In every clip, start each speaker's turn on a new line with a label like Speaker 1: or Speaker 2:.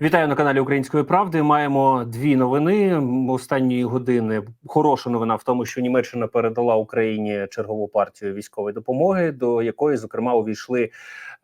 Speaker 1: Вітаю на каналі Української правди. Маємо дві новини останньої години. Хороша новина в тому, що Німеччина передала Україні чергову партію військової допомоги, до якої зокрема увійшли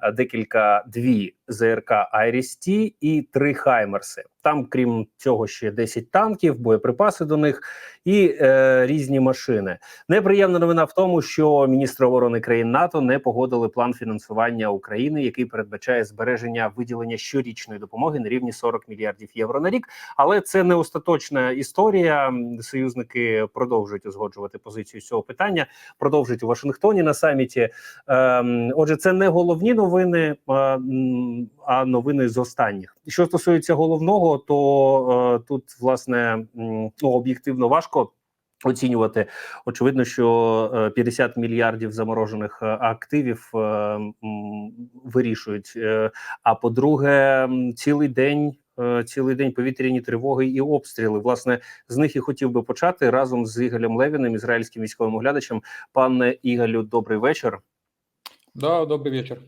Speaker 1: е, декілька дві ЗРК Айрісті і три Хаймерси. Там, крім цього, ще 10 танків, боєприпаси до них і е, різні машини. Неприємна новина в тому, що міністри оборони країн НАТО не погодили план фінансування України, який передбачає збереження виділення щорічної допомоги на рівні 40 мільярдів євро на рік. Але це не остаточна історія. Союзники продовжують узгоджувати позицію з цього питання, продовжують у Вашингтоні на саміті. Ем, отже, це не головні новини, а новини з останніх. Що стосується головного, то е, тут власне ну, об'єктивно важко. Оцінювати очевидно, що е, 50 мільярдів заморожених е, активів е, вирішують. Е, А по-друге, цілий день. е, Цілий день повітряні тривоги і обстріли. Власне, з них і хотів би почати разом з Ігорем Левіним, ізраїльським військовим оглядачем. Пане Ігорю, добрий вечір.
Speaker 2: Да, добрый вечер.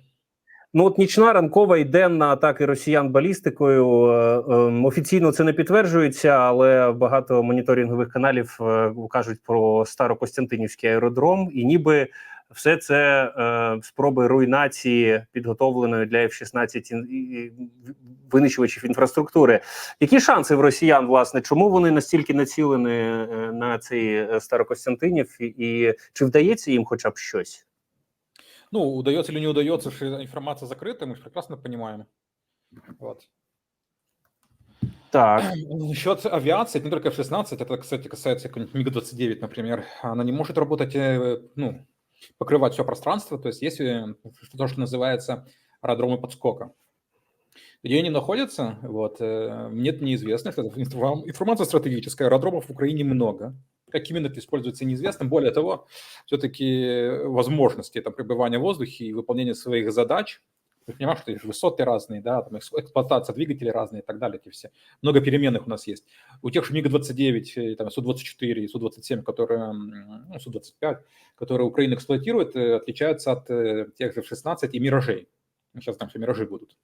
Speaker 1: Ну от нічна ранкова і денна атаки росіян балістикою. е, е, Офіційно це не підтверджується, але багато моніторингових каналів е, кажуть про Старокостянтинівський аеродром, і ніби все це е, спроби руйнації підготовленої для F-16 ін- і- і винищувачів інфраструктури. Які шанси в росіян, власне, чому вони настільки націлені на цей Старокостянтинів, і чи вдається їм хоча б щось?
Speaker 2: Ну, удается или не удается, что информация закрыта, мы же прекрасно понимаем. Вот.
Speaker 1: Так.
Speaker 2: Насчет авиации, это не только F-16, это, кстати, касается какой-нибудь МиГ-29, например. Она не может работать, э, ну, покрывать все пространство, то есть есть э, то, что называется аэродромы подскока. Где они находятся, вот, э, мне это неизвестно, это информ- информация стратегическая, аэродромов в Украине много. Как именно это используется, неизвестно. Более того, все-таки возможности там, пребывания в воздухе и выполнения своих задач, понимаешь, что высоты разные, да, там экс- эксплуатация двигателей разные и так далее, эти все. Много переменных у нас есть. У тех же МиГ-29, э, там, Су-24 и Су-27, которые, ну, Су-25, которые Украина эксплуатирует, э, отличаются от э, тех же F-16 и Миражей. Сейчас там все Миражи будут.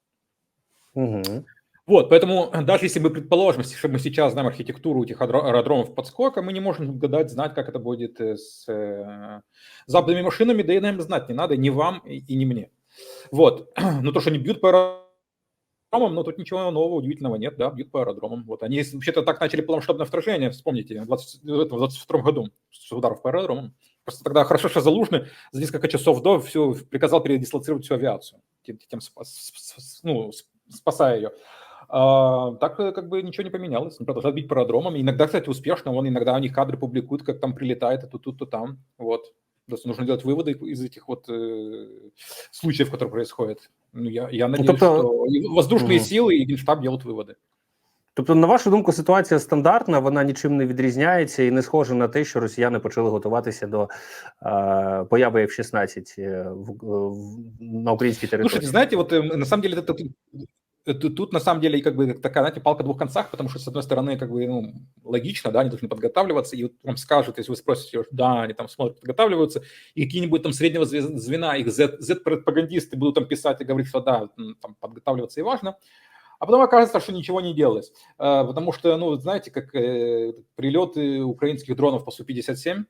Speaker 1: Угу.
Speaker 2: Вот, поэтому даже если мы предположим, что мы сейчас знаем архитектуру этих аэро- аэродромов подскока, мы не можем гадать, знать, как это будет э, с э, западными машинами, да и нам знать не надо, ни вам и, не мне. Вот, но то, что они бьют по аэродромам, ну тут ничего нового, удивительного нет, да, бьют по аэродромам. Вот, они вообще-то так начали полномасштабное вторжение, вспомните, в 20 в этом, в 22 году, с ударов по аэродромам. Просто тогда хорошо, что Залужный за несколько часов до все приказал передислоцировать всю авиацию, тем, тем ну, спасая ее. А, так э, как бы ничего не поменялось, они продолжают бить по аэродромам. Иногда, кстати, успешно, вон иногда у них кадры публикуют, как там прилетает, то тут, то там, вот. Просто нужно делать выводы из этих вот э, случаев, которые происходят. Ну, я, я надеюсь,
Speaker 1: тобто-
Speaker 2: что и воздушные
Speaker 1: Мгм.
Speaker 2: силы и Генштаб делают выводи.
Speaker 1: Тобто, на вашу думку, ситуація стандартна, вона нічим не відрізняється і не схожа на те, що росіяни почали готуватися до е, появи F-16 е, в, в, на українській території.
Speaker 2: Слушайте, знаете, вот э, на самом деле это, тут- на самом деле как бы такая, знаете, палка двух концах, потому что, с одной стороны, как бы, ну, логично, да, они должны подготавливаться, и вот вам скажут, если вы спросите, да, они там смотрят, подготавливаются, и какие-нибудь там среднего зве- звена, их Z-пропагандисты будут там писать и говорить, что да, там подготавливаться и важно, а потом окажется, что ничего не делалось, Э, потому что, ну, знаете, как э, прилеты украинских дронов по Су-57,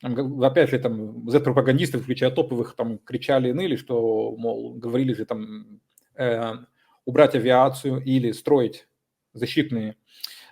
Speaker 2: там, как бы, опять же, там, Z-пропагандисты, включая топовых, там, кричали и ныли, что, мол, говорили же там э, убрать авиацию или строить защитные,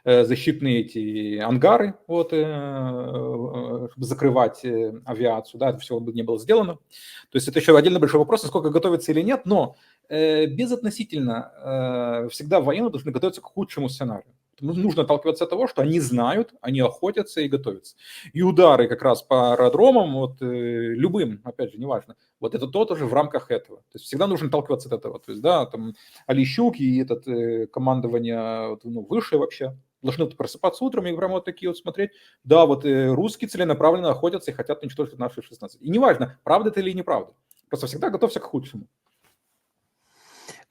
Speaker 2: э, защитные эти ангары, вот, э, э, чтобы закрывать э, авиацию, да, это все бы не было сделано. То есть это еще отдельно большой вопрос, насколько готовится или нет, но э, безотносительно э, всегда военные должны готовиться к худшему сценарию. Ну, Нужно отталкиваться от того, что они знают, они охотятся и готовятся. И удары как раз по аэродромам, вот э, любым, опять же, неважно, вот это то тоже в рамках этого. То есть всегда нужно отталкиваться от этого. То есть, да, там Алищук и этот э, командование вот, ну, выше вообще должны просыпаться утром и прямо вот такие вот смотреть. Да, вот э, русские целенаправленно охотятся и хотят уничтожить наши 16. И неважно, правда это или неправда. Просто всегда готовься к худшему.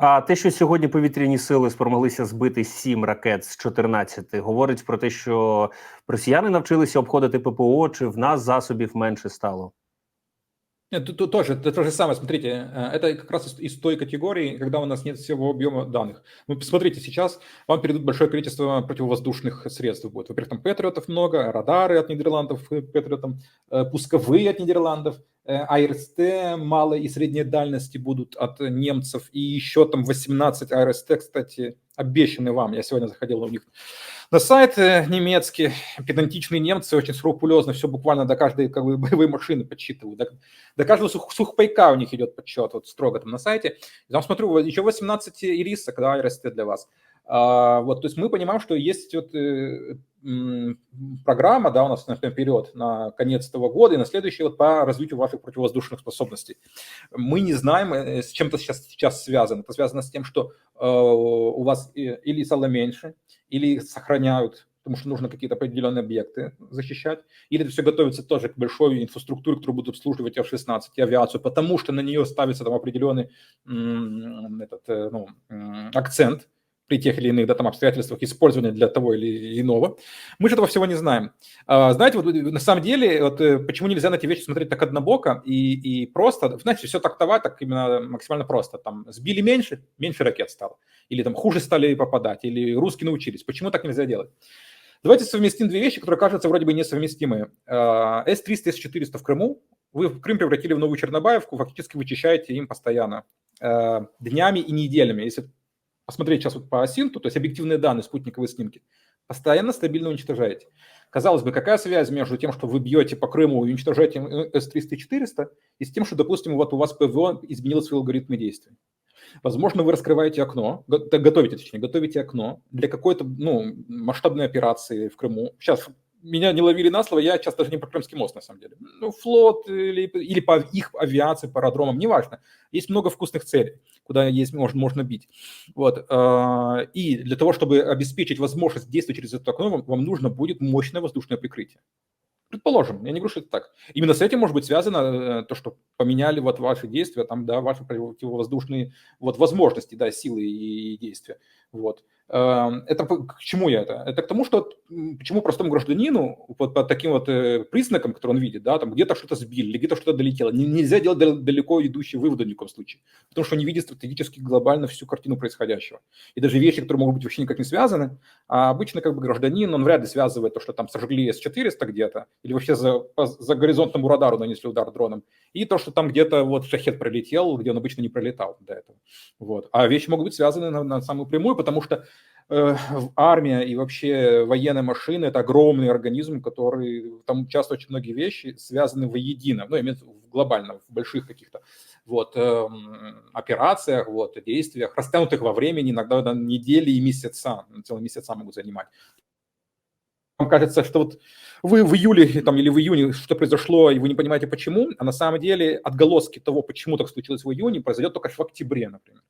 Speaker 1: А те, що сьогодні повітряні сили спромоглися збити 7 ракет з 14, говорить про те, що росіяни навчилися обходити ППО, чи в нас засобів менше стало.
Speaker 2: Тут, тоже это то же самое. Смотрите, э, это как раз из, той категории, когда у нас нет всего объема данных. Ну, посмотрите, сейчас вам передают большое количество противовоздушных средств. Будет. Во-первых, там Патриотов много, радары от Нидерландов, Патриотом, э, пусковые от Нидерландов, э, АРСТ малой и средней дальности будут от немцев, и еще там 18 АРСТ, кстати, обещаны вам. Я сегодня заходил у них на сайт немецкий, педантичные немцы очень скрупулезно все буквально до каждой как бы, боевой машины подсчитывают. До, до каждого сух, сухпайка у них идет подсчет, вот строго там на сайте. И там смотрю, еще 18 ирисок, да, растет для вас. А, вот, то есть мы понимаем, что есть вот, э, программа, да, у нас на период на конец этого года и на следующий вот по развитию ваших противовоздушных способностей. Мы не знаем, э, с чем это сейчас, сейчас связано. Это связано с тем, что э, у вас или стало меньше, или сохраняют, потому что нужно какие-то определенные объекты защищать, или это все готовится тоже к большой инфраструктуре, которую будут обслуживать F-16 и авиацию, потому что на нее ставится там определенный этот, ну, акцент при тех или иных да, там, обстоятельствах использования для того или иного. Мы же этого всего не знаем. А, знаете, вот на самом деле, вот, э, почему нельзя на эти вещи смотреть так однобоко и, и просто, знаете, все трактовать так именно максимально просто. Там сбили меньше, меньше ракет стало или там хуже стали попадать, или русские научились. Почему так нельзя делать? Давайте совместим две вещи, которые кажутся вроде бы несовместимые. С-300, С-400 в Крыму. Вы в Крым превратили в новую Чернобаевку, фактически вычищаете им постоянно, а, днями и неделями. Если посмотреть сейчас вот по осинту, то есть объективные данные, спутниковые снимки, постоянно стабильно уничтожаете. Казалось бы, какая связь между тем, что вы бьете по Крыму и уничтожаете С-300 и 400, и с тем, что, допустим, вот у вас ПВО изменил свои алгоритмы действий? Возможно, вы раскрываете окно, готовите, точнее, готовите окно для какой-то ну, масштабной операции в Крыму. Сейчас меня не ловили на слово, я сейчас даже не про Крымский мост, на самом деле. Ну, флот или, или по их авиации, по аэродромам, неважно. Есть много вкусных целей, куда есть, можно, можно бить. Вот. А, и для того, чтобы обеспечить возможность действовать через это окно, вам, вам нужно будет мощное воздушное прикрытие. Предположим, я не говорю, что это так. Именно с этим может быть связано э, то, что поменяли вот ваши действия, там, да, ваши противовоздушные вот возможности, да, силы и действия. Вот. Эм, это к чему я это? Это к тому, что почему простому гражданину вот по таким вот э, признакам, которые он видит, да, там где-то что-то сбили, где-то что-то долетело, нельзя делать далеко идущие выводы в коем случае, потому что он не видит стратегически глобально всю картину происходящего. И даже вещи, которые могут быть вообще никак не связаны, а обычно как бы гражданин, он вряд ли связывает то, что там сожгли С-400 где-то, или вообще за, за горизонтному радару нанесли удар дроном, и то, что там где-то вот шахет пролетел, где он обычно не пролетал до этого. Вот. А вещи могут быть связаны на, на самую прямую, потому что армия и вообще военная машина – это огромный организм, который, там часто очень многие вещи связаны воедино, ну, имеется в глобально, в больших каких-то вот, э, операциях, вот, действиях, растянутых во времени, иногда на недели и месяца, целые месяца могут занимать. Вам кажется, что вот вы в июле там, или в июне что произошло, и вы не понимаете почему, а на самом деле отголоски того, почему так случилось в июне, произойдет только в октябре, например.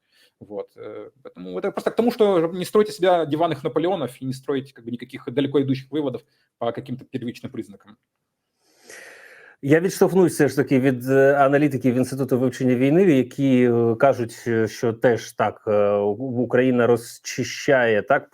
Speaker 2: Вот. Э, поэтому это просто к тому, что не стройте себя диванных Наполеонов и не строите как бы никаких далеко идущих выводов по каким-то первичным признакам.
Speaker 1: Я відштовхнусь все ж таки від е, аналітиків інституту вивчення війни, які е, кажуть, е, що теж так Україна розчищає так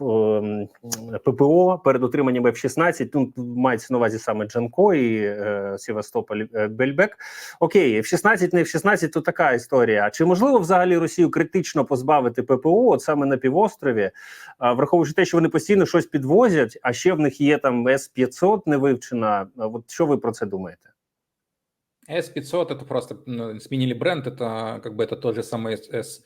Speaker 1: ППО перед отриманням F-16. Тут мається на увазі саме Джанко і е, Севастополь Бельбек. Окей, F-16 не F-16, то така історія. А чи можливо взагалі Росію критично позбавити ППО от саме на півострові, враховуючи те, що вони постійно щось підвозять, а ще в них є там С-500 не вивчена. От що ви про це думаєте?
Speaker 2: S500 это просто ну, сменили бренд, это как бы это тот же самый S,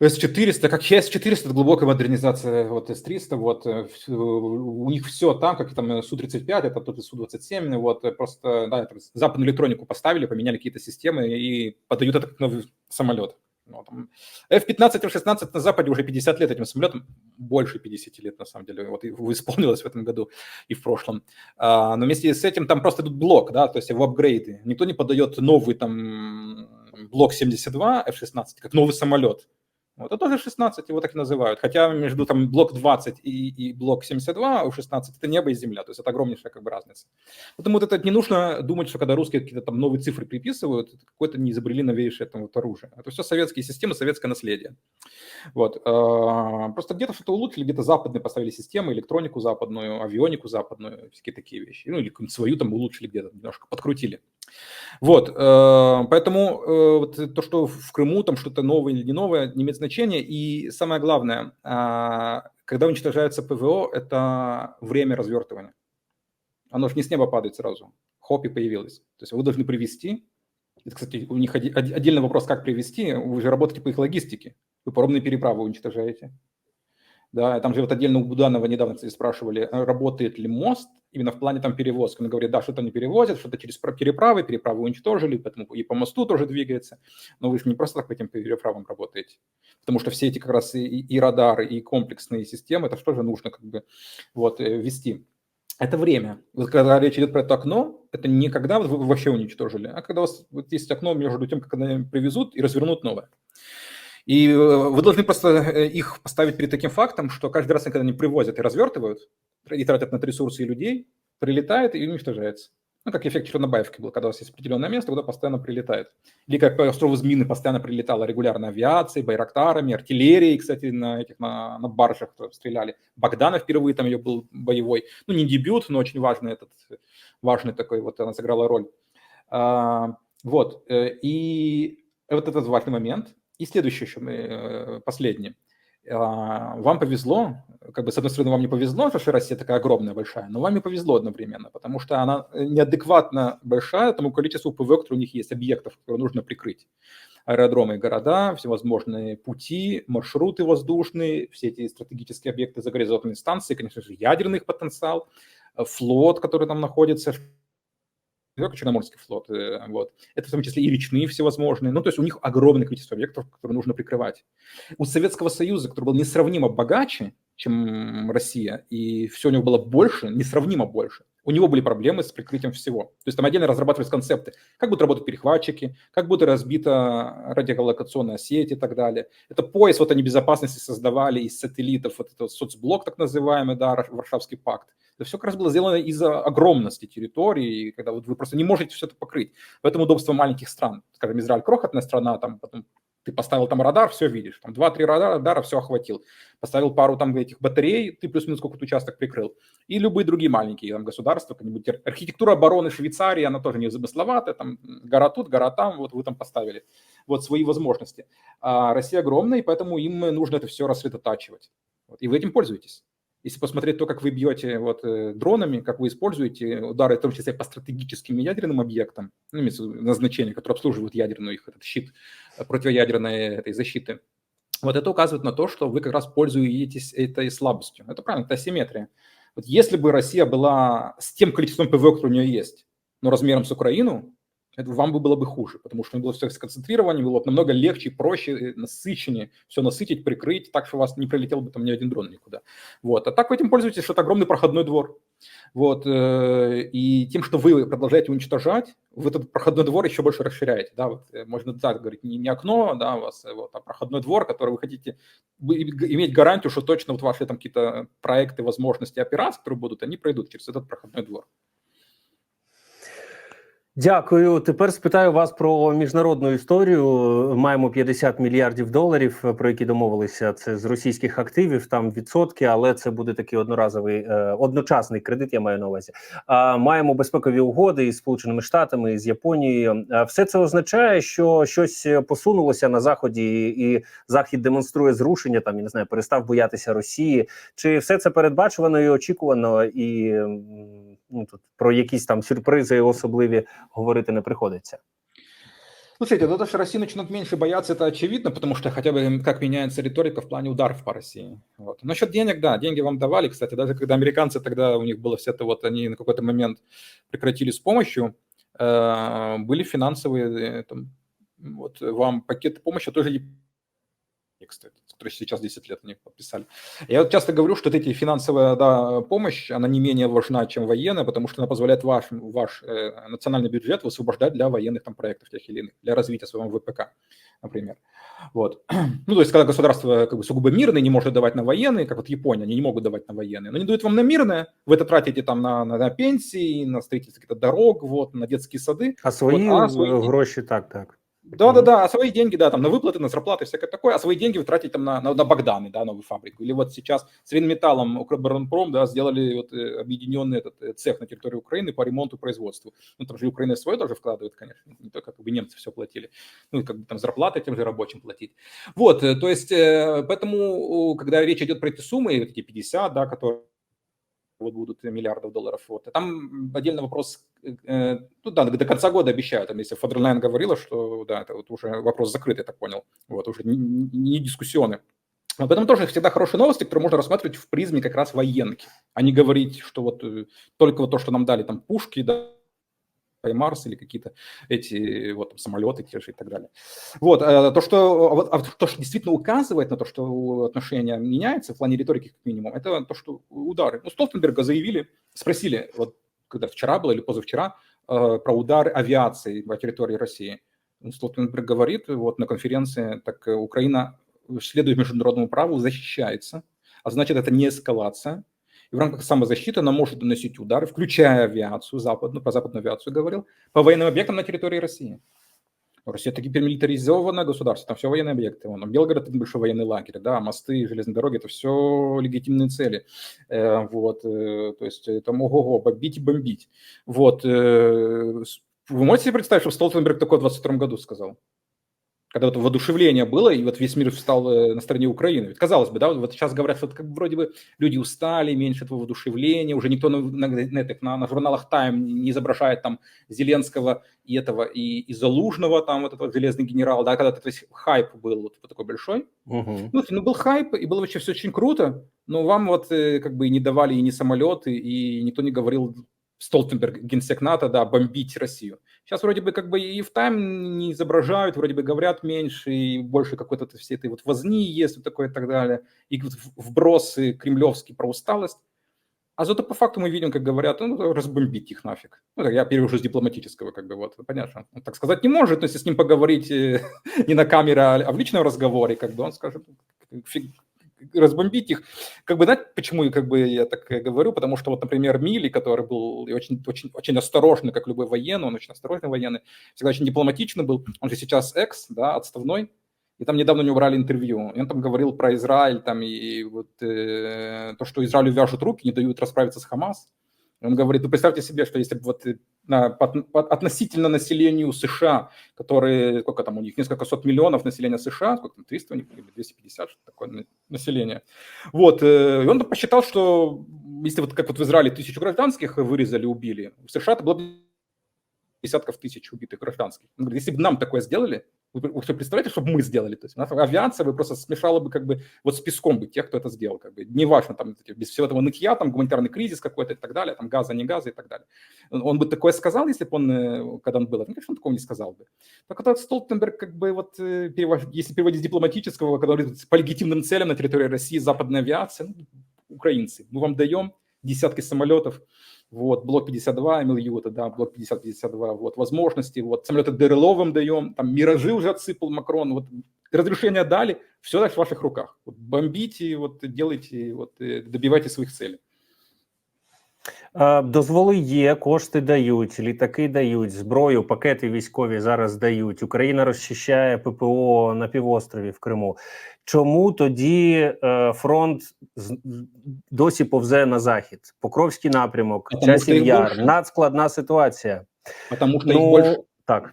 Speaker 2: S400, как S400, это глубокая модернизация вот S300, вот э, у них все там, как там Су-35, это тот же Су-27, вот э, просто, да, западную электронику поставили, поменяли какие-то системы и подают это как новый самолет. Ну, там, F-15, F-16 на Западе уже 50 лет этим самолетом, больше 50 лет на самом деле, вот исполнилось в этом году и в прошлом. А, но вместе с этим там просто идут блок, да, то есть в апгрейды. Никто не подает новый там блок 72 F-16, как новый самолет. Вот, это тоже 16, его так и называют. Хотя между там блок 20 и, и блок 72 у 16 это небо и земля, то есть это огромнейшая как бы разница. Поэтому вот это не нужно думать, что когда русские какие-то там новые цифры приписывают, какое-то не изобрели новейшее там вот оружие. Это все советские системы, советское наследие. Вот. А, просто где-то что-то улучшили, где-то западные поставили системы, электронику западную, авионику западную, всякие такие вещи. Ну или свою там улучшили где-то, немножко подкрутили. Вот, э, поэтому э, вот то, что в Крыму там что-то новое или не новое, не имеет значения. И самое главное, а, когда уничтожается ПВО, это время развертывания. Оно же не с неба падает сразу. Хоп, и появилось. То есть вы должны привести. Это, кстати, у них отдельный вопрос, как привести. Вы же работаете по их логистике. Вы паромные переправы уничтожаете. Да, там же вот отдельно у Буданова недавно, кстати, спрашивали, работает ли мост именно в плане там перевозки. Он говорит, да, что-то не перевозят, что-то через переправы, переправы уничтожили, поэтому и по мосту тоже двигается. Но вы же не просто так по этим переправам работаете. Потому что все эти как раз и, и радары, и комплексные системы, это что же нужно как бы вот э, ввести. Это время. Вот когда речь идет про это окно, это не когда вы вообще уничтожили, а когда у вас вот есть окно между тем, как они привезут и развернут новое. И э, вы должны просто э, их поставить перед таким фактом, что каждый раз, когда они привозят и развертывают, и тратят на это ресурсы и людей, прилетает и уничтожается. Ну, как эффект Чернобаевки был, когда у вас есть определенное место, куда постоянно прилетает. Или как по острову Змины постоянно прилетала регулярно авиация, байрактарами, артиллерией, кстати, на этих на, на баржах стреляли. Богданов впервые там ее был боевой. Ну, не дебют, но очень важный этот, важный такой, вот она сыграла роль. А, вот, э, и вот этот важный момент. И следующее еще, э, последнее. А, вам повезло, как бы с одной стороны вам не повезло, что Россия такая огромная, большая, но вам и повезло одновременно, потому что она э, неадекватно большая тому количеству ПВ, которые у них есть, объектов, которые нужно прикрыть. Аэродромы и города, всевозможные пути, маршруты воздушные, все эти стратегические объекты загоризонтальной станции, конечно же, ядерный потенциал, э, флот, который там находится, Черноморский флот, э, вот. Это в том числе и речные всевозможные. Ну, то есть у них огромное количество объектов, которые нужно прикрывать. У Советского Союза, который был несравнимо богаче, чем Россия, и все у него было больше, несравнимо больше, у него были проблемы с прикрытием всего. То есть там отдельно разрабатывались концепты, как будут работать перехватчики, как будет разбита радиолокационная сеть и так далее. Это пояс вот они безопасности создавали из сателлитов, вот этот соцблок так называемый, да, Варшавский пакт. Это все как раз было сделано из-за огромности территории, когда вот вы просто не можете все это покрыть. Поэтому удобство маленьких стран. Скажем, Израиль крохотная страна, там потом ты поставил там радар, все видишь. Там 2-3 радара, радара, все охватил. Поставил пару там этих батарей, ты плюс-минус какой-то участок прикрыл. И любые другие маленькие там государства, какие-нибудь архитектура обороны Швейцарии, она тоже не замысловатая, там гора тут, гора там, вот вы там поставили вот свои возможности. А Россия огромная, и поэтому им нужно это все рассредотачивать. Вот, и вы этим пользуетесь. Если посмотреть то, как вы бьете вот, э, дронами, как вы используете удары, в том числе по стратегическим ядерным объектам, ну, назначения, которые обслуживают ядерную их этот щит э, противоядерной этой защиты, вот это указывает на то, что вы как раз пользуетесь этой слабостью. Это правильно, это асимметрия. Вот если бы Россия была с тем количеством ПВО, которое у нее есть, но размером с Украину, это вам бы было бы хуже, потому что было все сконцентрирование, было бы намного легче, проще, э, насыщеннее, все насытить, прикрыть, так что у вас не прилетел бы там ни один дрон никуда. Вот. А так вы этим пользуетесь, что это огромный проходной двор. Вот. Э, и тем, что вы продолжаете уничтожать, вы этот проходной двор еще больше расширяете. Да? Вот, э, можно так говорить, не, не окно да, у вас, вот, а проходной двор, который вы хотите иметь гарантию, что точно вот ваши там какие-то проекты, возможности, операции, которые будут, они пройдут через этот проходной двор.
Speaker 1: Дякую. Тепер спитаю вас про міжнародну історію. Маємо 50 мільярдів доларів, про які домовилися це з російських активів. Там відсотки, але це буде такий одноразовий е, одночасний кредит. Я маю на увазі. А маємо безпекові угоди із Сполученими Штатами з Японією. Все це означає, що щось посунулося на заході, і захід демонструє зрушення. Там я не знаю, перестав боятися Росії. Чи все це передбачувано і очікувано і ну тут про якісь там сюрпризи особливі говорити не приходиться.
Speaker 2: Слушайте, ну то, что Россия начнет меньше бояться, это очевидно, потому что хотя бы как меняется риторика в плане ударов по России. Вот. Насчет денег, да, деньги вам давали, кстати, даже когда американцы тогда, у них было все это вот, они на какой-то момент прекратили с помощью, э, были финансовые, э, там, вот вам пакеты помощи тоже кстати, которые сейчас 10 лет они подписали. Я вот часто говорю, что эти финансовая да, помощь, она не менее важна, чем военная, потому что она позволяет ваш, ваш э, национальный бюджет высвобождать для военных там проектов тех или иных, для развития своего ВПК, например. Вот. Ну, то есть, когда государство как бы сугубо мирное, не может давать на военные, как вот Япония, они не могут давать на военные, но они дают вам на мирное, вы это тратите там на, на, на пенсии, на строительство каких-то дорог, вот, на детские сады.
Speaker 1: А свои, вот, а свои гроши так, так.
Speaker 2: Да, да, да, а свои деньги, да, там на выплаты, на зарплаты, всякое такое, а свои деньги вы тратите там на, на, на Богданы, да, новую фабрику. Или вот сейчас с Винметаллом Укроборонпром, да, сделали вот э, объединенный этот э, цех на территории Украины по ремонту и производству. Ну, там же Украина свое тоже вкладывает, конечно, не только как бы немцы все платили. Ну, и как бы там зарплаты тем же рабочим платить. Вот, э, то есть, поэтому, когда речь идет про эти суммы, вот эти 50, да, которые вот будут миллиардов долларов. Вот. там отдельный вопрос, э, ну да, до конца года обещают, там, если Фадерлайн говорила, что да, это вот уже вопрос закрыт, я так понял, вот, уже не, не дискуссионы. Но поэтому тоже всегда хорошие новости, которые можно рассматривать в призме как раз военки, а не говорить, что вот э, только вот то, что нам дали там пушки, да, Марс или какие-то эти вот там, самолеты те же и так далее. Вот, э, то, что, а то, что действительно указывает на то, что отношения меняются в плане риторики как минимум, это то, что удары. Ну, Столтенберга заявили, спросили, вот когда вчера было или позавчера, э, про удары авиации по территории России. Ну, Столтенберг говорит вот на конференции, так Украина следует международному праву, защищается, а значит, это не эскалация, и в рамках самозащиты она может наносить удары, включая авиацию, западную, про западную авиацию говорил, по военным объектам на территории России. Россия это гипермилитаризованное государство, там все военные объекты. Вон, Белгород – это большой военный лагерь, да, мосты, железные дороги – это все легитимные цели. Э, вот, э, то есть это ого-го, бомбить и бомбить. Вот, э, вы можете себе представить, что Столтенберг такое в 22 году сказал? Когда вот воодушевление было, и вот весь мир встал э, на стороне Украины. Ведь казалось бы, да, вот сейчас говорят, что как вроде бы люди устали, меньше этого воодушевления, уже никто на, на, на, на, на журналах Time не изображает там Зеленского и этого, и, и Залужного, там вот этот железный генерал, да, когда этот весь хайп был вот такой большой. Угу. Ну, ну, был хайп, и было вообще все очень круто, но вам вот э, как бы не давали и не самолеты, и никто не говорил Столтенберг, генсек НАТО, да, бомбить Россию. Сейчас вроде бы как бы и в тайм не изображают, вроде бы говорят меньше, и больше какой-то все этой вот возни есть, вот такое и так далее, и вбросы кремлевские про усталость. А зато по факту мы видим, как говорят, ну, разбомбить их нафиг. Ну, я перевожу с дипломатического, как бы, вот, понятно. Он так сказать не может, но если с ним поговорить э, не на камере, а в личном разговоре, как бы он скажет, фиг, разбомбить их. Как бы, знаете, почему как бы, я так говорю? Потому что, вот, например, Мили, который был очень, очень, очень осторожный, как любой военный, он очень осторожный военный, всегда очень дипломатичный был, он же сейчас экс, да, отставной, и там недавно у него брали интервью, и он там говорил про Израиль, там, и вот э, то, что Израилю вяжут руки, не дают расправиться с Хамас, он говорит, ну представьте себе, что если бы вот э, на, под, под, относительно населению США, которые, сколько там у них, несколько сот миллионов населения США, сколько там, 300 у них, или 250, что такое население. Вот, э, и он посчитал, что если вот как вот в Израиле тысячу гражданских вырезали, убили, в США это было бы десятков тысяч убитых гражданских. Он говорит, если бы нам такое сделали, вы, вы представляете, что бы мы сделали? То есть наша авиация бы просто смешала бы как бы вот с песком бы тех, кто это сделал. Как бы. Неважно, там, без всего этого нытья, там гуманитарный кризис какой-то и так далее, там газа, не газа и так далее. Он бы такое сказал, если бы он, э, когда он был, ну, конечно, он такого не сказал бы. Так вот Столтенберг, как бы вот, э, если переводить с дипломатического, когда говорит, по легитимным целям на территории России западная авиация, ну, украинцы, мы вам даем десятки самолетов, вот, блок 52, МЛЮ, да, блок 50-52, вот, возможности, вот, самолеты ДРЛО даем, там, миражи уже отсыпал Макрон, вот, разрешение дали, все дальше в ваших руках, вот, бомбите, вот, делайте, вот, э, добивайте своих целей.
Speaker 1: Дозволи є, кошти дають, літаки дають, зброю, пакети військові зараз дають. Україна розчищає ППО на півострові в Криму. Чому тоді е, фронт досі повзе на захід? Покровський напрямок, Потому часів яр, надскладна ситуація.
Speaker 2: Потому что ну, их больше. Так.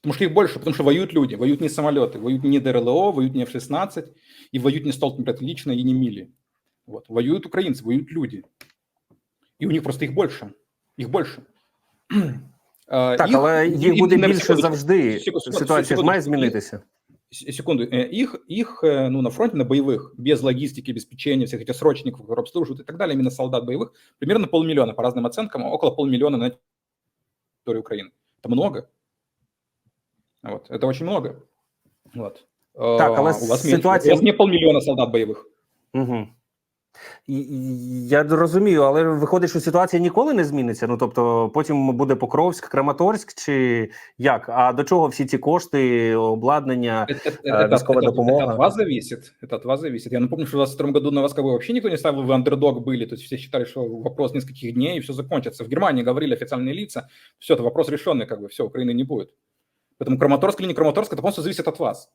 Speaker 2: Потому что их больше, потому что воюют люди, воюют не самолеты, воюют не ДРЛО, воюют не F-16, и воюют не Столтенберг лично, и не Мили. Вот. Воюют украинцы, воюют люди. І у них просто їх більше. Їх більше.
Speaker 1: Так, їх, але їх буде більше секунду, завжди. Секунду, Ситуація секунду, має змінитися.
Speaker 2: Секунду, их, их ну, на фронте, на боевых, без логистики, обеспечения, всех этих срочников, которые обслуживают и так далее, именно солдат боевых, примерно полмиллиона, по разным оценкам, около полмиллиона на территории Украины. Это много. Вот, это очень много. Вот.
Speaker 1: Так, але у вас
Speaker 2: ситуація... У вас не полмиллиона солдат боевых.
Speaker 1: Угу. Я розумію, але виходить, що ситуація ніколи не зміниться. Ну тобто, потім буде Покровськ, Краматорськ, чи як? А до чого всі ці кошти, обладнання, військова допомога?
Speaker 2: Это от вас зависит. Это от вас зависит. Я напомню, что в 2022 году на вас как бы вообще никто не ставил, вы андердог были. То есть все считали, что вопрос нескольких дней и все закончится. В Германии говорили официальные лица, все, это вопрос решенный, как бы все, Украины не будет. Поэтому Краматорск или не Краматорск, это полностью зависит от вас.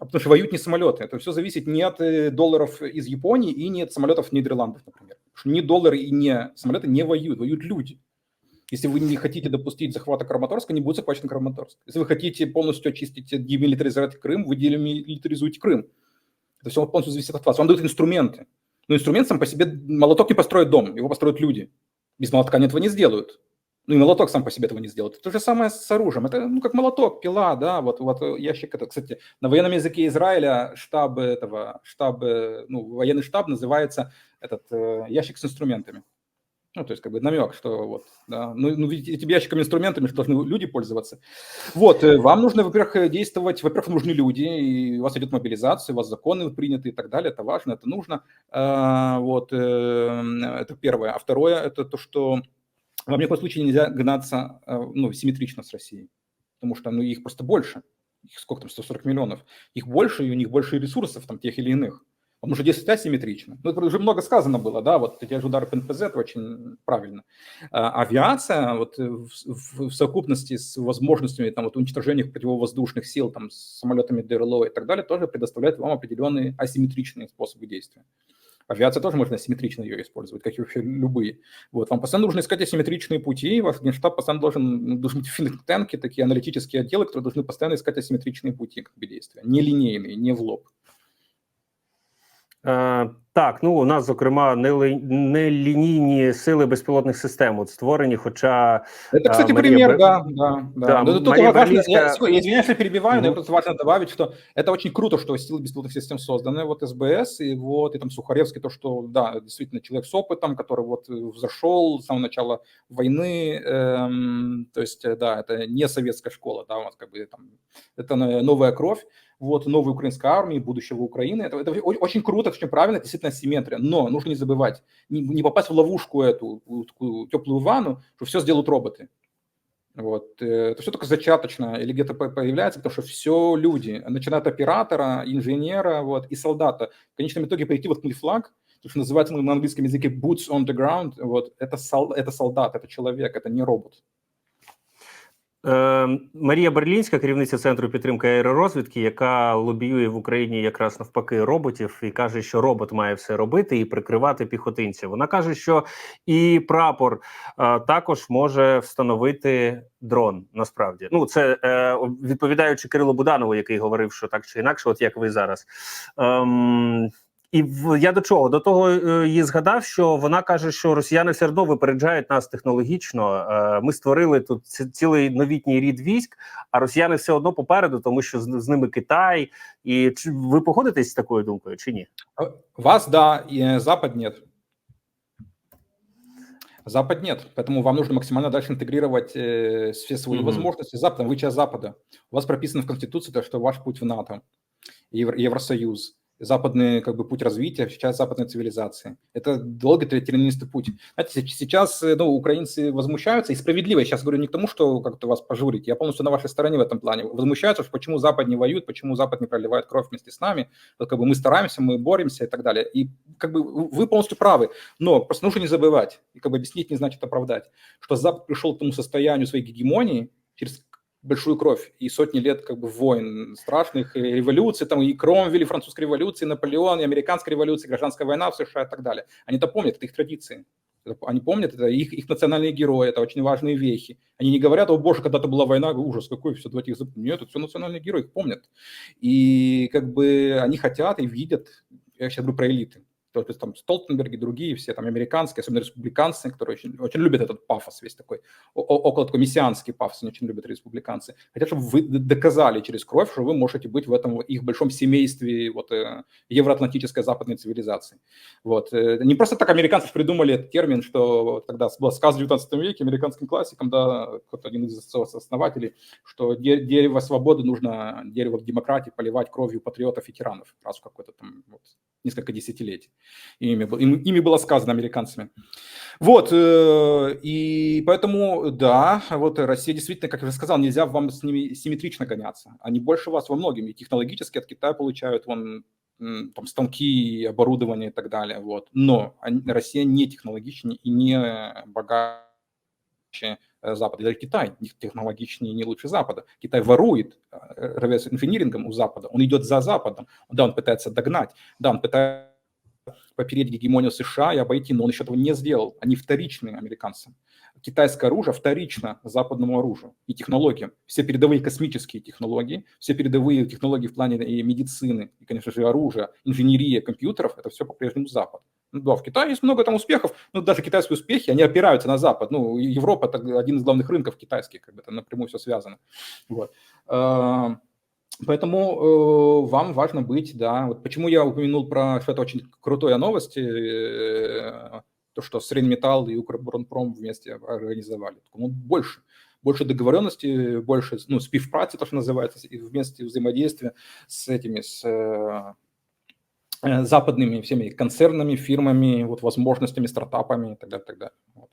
Speaker 2: А потому что воюют не самолеты. Это все зависит не от э, долларов из Японии и не от самолетов Нидерландов, например. Потому что ни доллары и не самолеты не воюют, воюют люди. Если вы не хотите допустить захвата Краматорска, не будет захвачен Краматорск. Если вы хотите полностью очистить, демилитаризовать Крым, вы демилитаризуете Крым. Это все полностью зависит от вас. Вам дают инструменты. Но инструмент сам по себе, молоток не построит дом, его построят люди. Без молотка они этого не сделают. Ну и молоток сам по себе этого не сделает. То же самое с оружием. Это ну как молоток, пила, да, вот, вот ящик. Это, кстати, на военном языке Израиля штаб этого, штаб, ну, военный штаб называется этот э, ящик с инструментами. Ну, то есть, как бы намек, что вот, да, ну, ну видите, этими ящиками инструментами что должны люди пользоваться. Вот, э, вам нужно, во-первых, действовать, во-первых, нужны люди, и у вас идет мобилизация, у вас законы приняты и так далее, это важно, это нужно. А, вот, э, это первое. А второе, это то, что вам ни в коем случае нельзя гнаться э, ну, симметрично с Россией, потому что ну, их просто больше. Их сколько там, 140 миллионов. Их больше, и у них больше ресурсов там тех или иных. Он уже действовать асимметрично. Ну, это уже много сказано было, да, вот эти же удары по НПЗ, это очень правильно. А, авиация, вот в, в, в совокупности с возможностями там вот уничтожения противовоздушных сил, там, с самолетами ДРЛО и так далее, тоже предоставляет вам определенные асимметричные способы действия. Авиация тоже можно асимметрично ее использовать, как и вообще любые. Вот, вам постоянно нужно искать асимметричные пути, ваш генштаб постоянно должен, должны быть финтенки, такие аналитические отделы, которые должны постоянно искать асимметричные пути как бы, действия, не линейные, не в лоб.
Speaker 1: Е, Так, ну у нас зокрема нелінійні сили безпілотних систем от створені, хоча
Speaker 2: это, кстати, Мария пример, Б... да, да, да. да но, тут Мария важно, я, я извиняюсь, что перебиваю, mm-hmm. но просто важно добавить, что это очень круто, что силы беспилотных систем созданы, вот СБС и вот и там Сухаревский, то, что да, действительно человек с опытом, который вот взошел с самого начала войны, эм, то есть да, это не советская школа, да, вот как бы там это новая кровь вот новой украинской армии, будущего Украины. Это, это очень круто, очень правильно, действительно симметрия. Но нужно не забывать, не, не попасть в ловушку эту, такую теплую ванну, что все сделают роботы. Вот. Э, это все только зачаточно или где-то появляется, потому что все люди, начиная от оператора, инженера вот, и солдата, в конечном итоге прийти вот флаг, то, что называется на английском языке boots on the ground, вот, это, сол, это солдат, это человек, это не робот.
Speaker 1: Е, Марія Берлінська, керівниця центру підтримки аеророзвідки, яка лобіює в Україні якраз навпаки роботів і каже, що робот має все робити і прикривати піхотинців. Вона каже, що і прапор е, також може встановити дрон. Насправді, ну це е, відповідаючи Кирилу Буданову, який говорив, що так чи інакше, от як ви зараз. Ем, і в я до чого? До того е, її згадав, що вона каже, що росіяни все одно випереджають нас технологічно. Е, ми створили тут цілий новітній рід військ, а росіяни все одно попереду, тому що з, з ними Китай. І чи ви погодитесь з такою думкою чи ні?
Speaker 2: Вас да, и Запад нет. Запад нет, поэтому вам нужно максимально дальше интегрировать э, все свои mm-hmm. возможности с Западом. Вы часть Запада. У вас прописано в Конституции, то, что ваш путь в НАТО, Евро- Евросоюз Западный как бы путь развития, сейчас западной цивилизации. Это долгий тернистый путь. Знаете, сейчас ну, украинцы возмущаются, и справедливо, я сейчас говорю не к тому, что как-то вас пожурить, я полностью на вашей стороне в этом плане. Возмущаются, что почему Запад не воюет, почему Запад не проливает кровь вместе с нами, вот, как бы мы стараемся, мы боремся и так далее. И как бы вы полностью правы, но просто нужно не забывать, и как бы объяснить не значит оправдать, что Запад пришел к тому состоянию своей гегемонии через большую кровь и сотни лет как бы войн страшных, и революций, там и Кромвель, и французской революции, Наполеон, и американской революции, гражданская война в США и так далее. Они это помнят, это их традиции. Они помнят, это их, их национальные герои, это очень важные вехи. Они не говорят, о боже, когда-то была война, ужас какой, все, давайте их забудем. Нет, это все национальные герои, их помнят. И как бы они хотят и видят, я сейчас говорю про элиты, то есть там Столтенберг и другие все там американские, особенно республиканцы, которые очень, очень любят этот пафос весь такой, около такой мессианский пафос, они очень любят республиканцы. Хотят, чтобы вы доказали через кровь, что вы можете быть в этом их большом семействе вот, э, евроатлантической западной цивилизации. Вот. Э, не просто так американцы придумали этот термин, что тогда был сказ в 19 веке американским классикам, да, один из основателей, что дерево свободы нужно, дерево демократии поливать кровью патриотов и тиранов раз в какой-то там вот, несколько десятилетий. Ими, им, ими было сказано американцами. Вот, э, и поэтому, да, вот Россия действительно, как я сказал, нельзя вам с ними симметрично гоняться. Они больше вас во многим, и технологически от Китая получают вон там, станки, оборудование и так далее. Вот. Но Россия не технологичнее и не богаче Запада, даже Китай не технологичнее, не лучше Запада. Китай ворует э, реверс инжинирингом у Запада, он идет за Западом, да, он пытается догнать, да, он пытается попереть гегемонию США и обойти, но он еще этого не сделал. Они вторичные американцам. Китайское оружие вторично западному оружию и технологиям. Все передовые космические технологии, все передовые технологии в плане и медицины, и, конечно же, оружия, инженерия, компьютеров, это все по-прежнему Запад. Да, в Китае есть много там успехов, но даже китайские успехи, они опираются на Запад. Ну, Европа – это один из главных рынков китайских, как бы это напрямую все связано. Вот. А, Поэтому э, вам важно быть, да. Вот почему я упомянул про, что это очень крутая новость, э, то, что Средметалл и Укрборонпром вместе организовали. Ну, больше, больше договоренности, больше, ну, співпраці, то, что называется, и вместе взаимодействия с этими, с э, западными всеми концернами, фирмами, вот, возможностями, стартапами и так далее, так далее. Вот.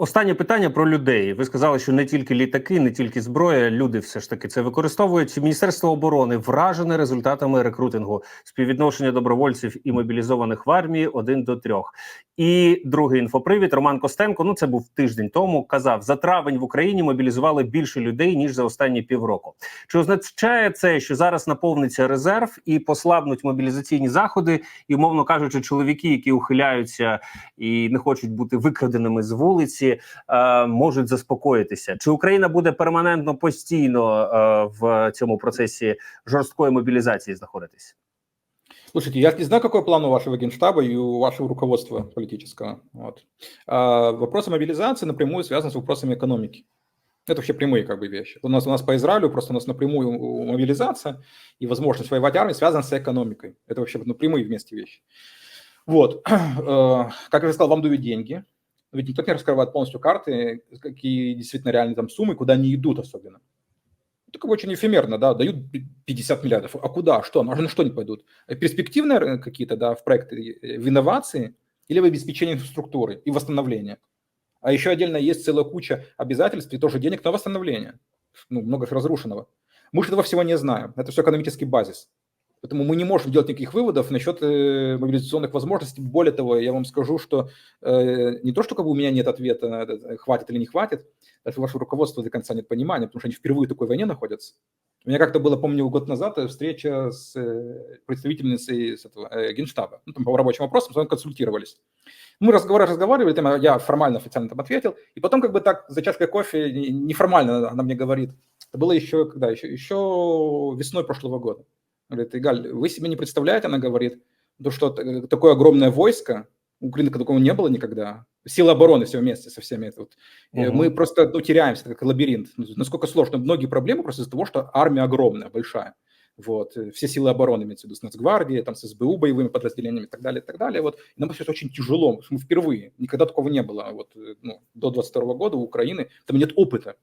Speaker 1: Останнє питання про людей. Ви сказали, що не тільки літаки, не тільки зброя, люди все ж таки це використовують. Міністерство оборони вражене результатами рекрутингу, співвідношення добровольців і мобілізованих в армії один до трьох. І другий інфопривід Роман Костенко. Ну це був тиждень тому. Казав за травень в Україні мобілізували більше людей ніж за останні півроку. Чи означає це, що зараз наповниться резерв і послабнуть мобілізаційні заходи, і умовно кажучи, чоловіки, які ухиляються і не хочуть бути викраденими з вулиці, е, можуть заспокоїтися? Чи Україна буде перманентно постійно е, в цьому процесі жорсткої мобілізації знаходитись?
Speaker 2: Слушайте, я не знаю, какой план у вашего генштаба и у вашего руководства политического. Вот. А, вопросы мобилизации напрямую связаны с вопросами экономики. Это вообще прямые как бы вещи. У нас, у нас по Израилю просто у нас напрямую мобилизация и возможность воевать армией связана с экономикой. Это вообще напрямую вместе вещи. Вот. Как я сказал, вам дают деньги. Ведь никто не раскрывает полностью карты, какие действительно реальные там суммы, куда они идут особенно. Бы очень эфемерно, да, дают 50 миллиардов. А куда? Что? А на что они пойдут? Перспективные какие-то, да, в проекты, в инновации или в обеспечение инфраструктуры и восстановления? А еще отдельно есть целая куча обязательств и тоже денег на восстановление. Ну, много разрушенного. Мы же этого всего не знаем. Это все экономический базис. Поэтому мы не можем делать никаких выводов насчет э, мобилизационных возможностей. Более того, я вам скажу, что э, не то, что как бы у меня нет ответа, на это, хватит или не хватит, даже ваше руководство до конца нет понимания, потому что они впервые в такой войне находятся. У меня как-то было, помню, год назад встреча с э, представительницей с этого, э, Генштаба, ну, там по рабочим вопросам, с вами консультировались. Мы разговаривали, разговаривали, там, я формально официально там ответил, и потом как бы так за чашкой кофе неформально она мне говорит, это было еще, когда, еще, еще весной прошлого года. Говорит, Игаль, вы себе не представляете, она говорит, то, что такое огромное войско, у Украины такого не было никогда. Силы обороны все вместе со всеми. Это вот. угу. Мы просто ну, теряемся, как лабиринт. Насколько сложно. Многие проблемы просто из-за того, что армия огромная, большая. Вот. Все силы обороны, имеется в виду, с Нацгвардией, там, с СБУ боевыми подразделениями и так далее, и так далее. Вот. И нам сейчас очень тяжело, мы впервые, никогда такого не было. Вот, ну, до 22 года у Украины там нет опыта.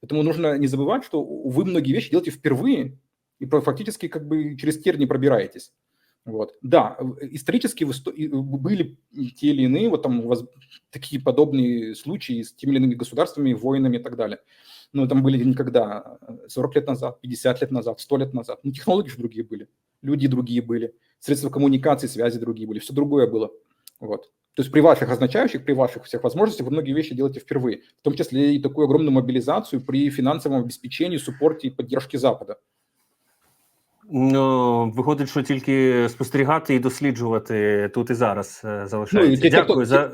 Speaker 2: Поэтому нужно не забывать, что вы многие вещи делаете впервые, и фактически как бы через терни пробираетесь. Вот. Да, исторически были те или иные вот там такие подобные случаи с теми или иными государствами, войнами и так далее. Но там были никогда 40 лет назад, 50 лет назад, 100 лет назад. Ну, технологии же другие были, люди другие были, средства коммуникации, связи другие были, все другое было. Вот. То есть при ваших означающих, при ваших всех возможностях вы многие вещи делаете впервые, в том числе и такую огромную мобилизацию при финансовом обеспечении, суппорте и поддержке Запада.
Speaker 1: Ну, виходить, що тільки спостерігати і досліджувати тут і зараз залишається.
Speaker 2: Ну,
Speaker 1: Дякую
Speaker 2: те,
Speaker 1: за.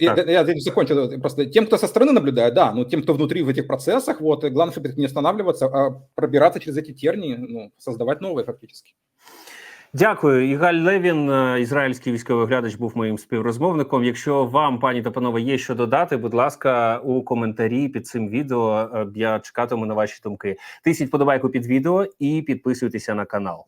Speaker 2: Я, я, я закончил. Просто тем, кто со стороны наблюдает, да, но тем, кто внутри в этих процессах, вот, главное, чтобы не останавливаться, а пробираться через эти тернии, ну, создавать новые фактически.
Speaker 1: Дякую, Ігаль Левін, ізраїльський військовий глядач, був моїм співрозмовником. Якщо вам, пані та панове, є що додати, будь ласка, у коментарі під цим відео я чекатиму на ваші думки. Тисніть подобайку під відео і підписуйтеся на канал.